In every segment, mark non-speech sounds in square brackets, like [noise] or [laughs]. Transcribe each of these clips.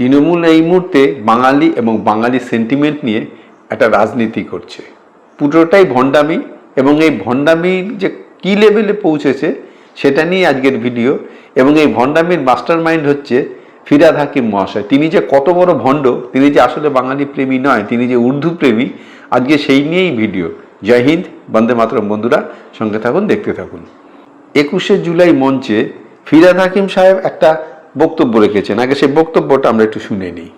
তৃণমূল এই মুহূর্তে বাঙালি এবং বাঙালি সেন্টিমেন্ট নিয়ে একটা রাজনীতি করছে। পুরোটাই ভণ্ডামি এবং এই ভণ্ডামির যে কী লেভেলে পৌঁছেছে সেটা নিয়ে আজকের ভিডিও এবং এই ভণ্ডামির মাস্টার মাইন্ড হচ্ছে ফিরাদ হাকিম মহাশয়। তিনি যে কত বড় ভণ্ড, তিনি যে আসলে বাঙালি প্রেমী নয়, তিনি যে উর্দু প্রেমী, আজকে সেই নিয়েই ভিডিও জয় হিন্দ, বন্দে মাতরম বন্ধুরা, সঙ্গে থাকুন, দেখতে থাকুন। একুশে জুলাই মঞ্চে ফিরাদ হাকিম সাহেব একটা বক্তব্য রেখেছেন। আগে সেই বক্তব্যটা আমরা একটু শুনে নিই।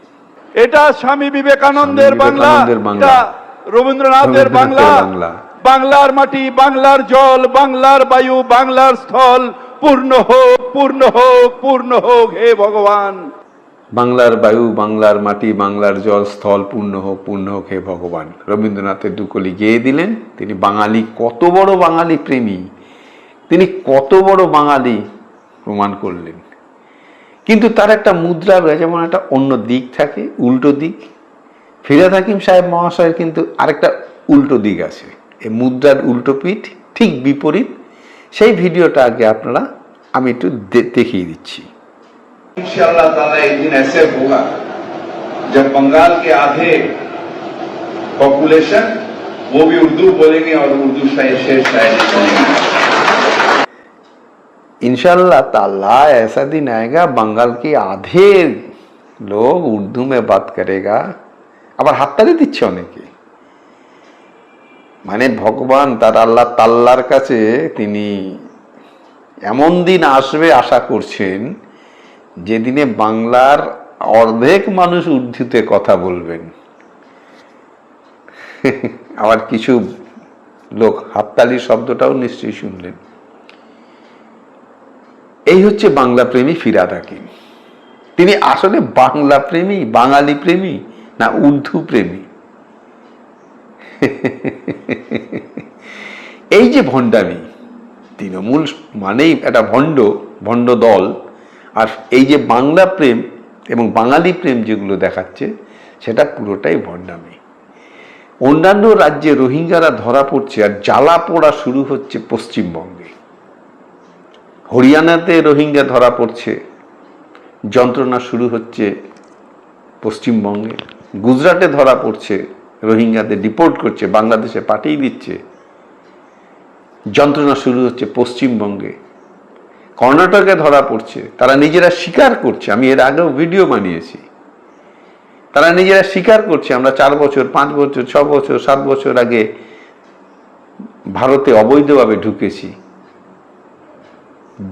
এটা স্বামী বিবেকানন্দের বাংলা রবীন্দ্রনাথের বাংলা। বাংলার মাটি বাংলার জল বাংলার বায়ু বাংলার স্থল। পূর্ণ হোক পূর্ণ হোক পূর্ণ হোক হে ভগবান। বাংলার বায়ু বাংলার মাটি বাংলার জল স্থল পূর্ণ হোক পূর্ণ হোক হে ভগবান। রবীন্দ্রনাথের দুকলি গেয়ে দিলেন তিনি বাঙালি কত বড় বাঙালি প্রেমী। তিনি কত বড় বাঙালি প্রমাণ করলেন। কিন্তু তার একটা মুদ্রা যেমন একটা অন্য দিক থাকে উল্টো দিক ফিরাদ হাকিম সাহেব মহাশয়ের কিন্তু আরেকটা উল্টো দিক আছে এই মুদ্রার উল্টো পিঠ ঠিক বিপরীত সেই ভিডিওটা আগে আপনারা আমি একটু দে- দেখিয়ে দিচ্ছি इंशाअल्लाह ताला एक दिन ऐसे होगा जब बंगाल के आधे पॉपुलेशन वो भी उर्दू बोलेंगे और उर्दू शायर शेर शायरी बोलेंगे इंशाल्लाह ताला ऐसा दिन आएगा बंगाल के आधे लोग उर्दू में बात करेगा আবার হাততালি দিচ্ছে অনেকে মানে ভগবান তার আল্লাহ তাল্লার কাছে তিনি এমন দিন আসবে আশা করছেন যেদিনে বাংলার অর্ধেক মানুষ উর্দুতে কথা বলবেন [laughs] আবার কিছু লোক হাততালি শব্দটাও নিশ্চয়ই শুনলেন এই হচ্ছে বাংলা প্রেমী ফিরাদ হাকিম তিনি আসলে বাংলা প্রেমী, বাঙালি প্রেমী না উর্দু প্রেমী? [laughs] এই যে ভণ্ডামি, তৃণমূল মানেই একটা ভণ্ড ভণ্ড দল। আর এই যে বাংলা প্রেম এবং বাঙালি প্রেম যেগুলো দেখাচ্ছে, সেটা পুরোটাই ভণ্ডামি। অন্যান্য রাজ্যে রোহিঙ্গারা ধরা পড়ছে আর জ্বালা পোড়া শুরু হচ্ছে পশ্চিমবঙ্গে। হরিয়ানাতে রোহিঙ্গা ধরা পড়ছে। যন্ত্রণা শুরু হচ্ছে পশ্চিমবঙ্গে। গুজরাটে ধরা পড়ছে রোহিঙ্গাদের ডিপোর্ট করছে, বাংলাদেশে পাঠিয়ে দিচ্ছে। যন্ত্রণা শুরু হচ্ছে পশ্চিমবঙ্গে। কর্ণাটকে ধরা পড়ছে, তারা নিজেরা স্বীকার করছে, আমি এর আগেও ভিডিও বানিয়েছি। তারা নিজেরা স্বীকার করছে, আমরা চার বছর, পাঁচ বছর, ছ বছর, সাত বছর আগে ভারতে অবৈধভাবে ঢুকেছি।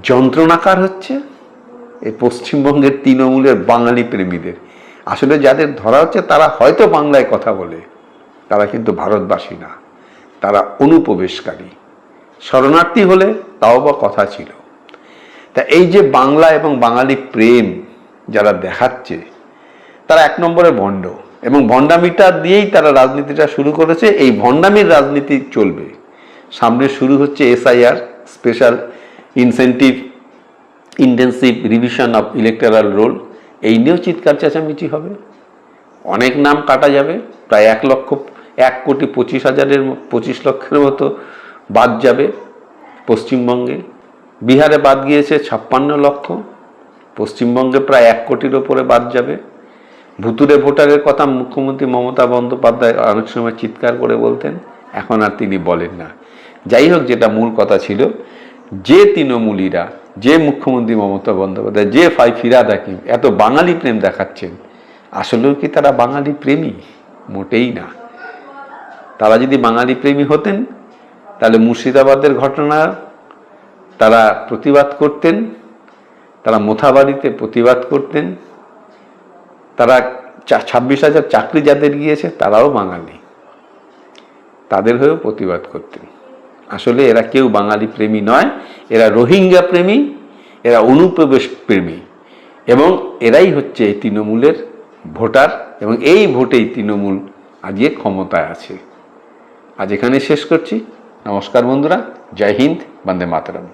যন্ত্রণাকার হচ্ছে এই পশ্চিমবঙ্গের তৃণমূলের বাঙালি প্রেমীদের। আসলে যাদের ধরা হচ্ছে, তারা হয়তো বাংলায় কথা বলে, তারা কিন্তু ভারতবাসী না। তারা অনুপ্রবেশকারী। শরণার্থী হলে তাও বা কথা ছিল। তা এই যে বাংলা এবং বাঙালি প্রেম যারা দেখাচ্ছে, তারা এক নম্বরে ভণ্ড এবং ভণ্ডামিটা দিয়েই তারা রাজনীতিটা শুরু করেছে। এই ভণ্ডামির রাজনীতি চলবে। সামনে শুরু হচ্ছে SIR, special incentive intensive revision of electoral roll এই নিয়েও চিৎকার চেঁচামেচি হবে। অনেক নাম কাটা যাবে, প্রায় এক লক্ষ, এক কোটি পঁচিশ হাজারের পঁচিশ লক্ষের মতো বাদ যাবে পশ্চিমবঙ্গে। বিহারে বাদ গিয়েছে ছাপ্পান্ন লক্ষ, পশ্চিমবঙ্গে প্রায় এক কোটির ওপরে বাদ যাবে। ভুতুরে ভোটারের কথা মুখ্যমন্ত্রী মমতা বন্দ্যোপাধ্যায় অনেক সময় চিৎকার করে বলতেন, এখন আর তিনি বলেন না। যাই হোক, যেটা মূল কথা ছিল যে তৃণমূলীরা, যে মুখ্যমন্ত্রী মমতা বন্দ্যোপাধ্যায়, যে ফাই ফিরাদ হাকিম, এত বাঙালি প্রেম দেখাচ্ছেন, আসলেও কি তারা বাঙালি প্রেমী? মোটেই না। তারা যদি বাঙালি প্রেমী হতেন, তাহলে মুর্শিদাবাদের ঘটনা, তারা প্রতিবাদ করতেন, তারা মোথাবাড়িতে প্রতিবাদ করতেন, তারা ছাব্বিশ হাজার চাকরি যাদের গিয়েছে, তারাও বাঙালি। তাদের হয়েও প্রতিবাদ করতেন। আসলে এরা কেউ বাঙালি প্রেমী নয়, এরা রোহিঙ্গা প্রেমী, এরা অনুপ্রবেশ প্রেমী এবং এরাই হচ্ছে এই তৃণমূলের ভোটার এবং এই ভোটেই তৃণমূল আজকে ক্ষমতায় আছে। আজ এখানে শেষ করছি। নমস্কার বন্ধুরা, জয় হিন্দ, বন্দে মাতরম।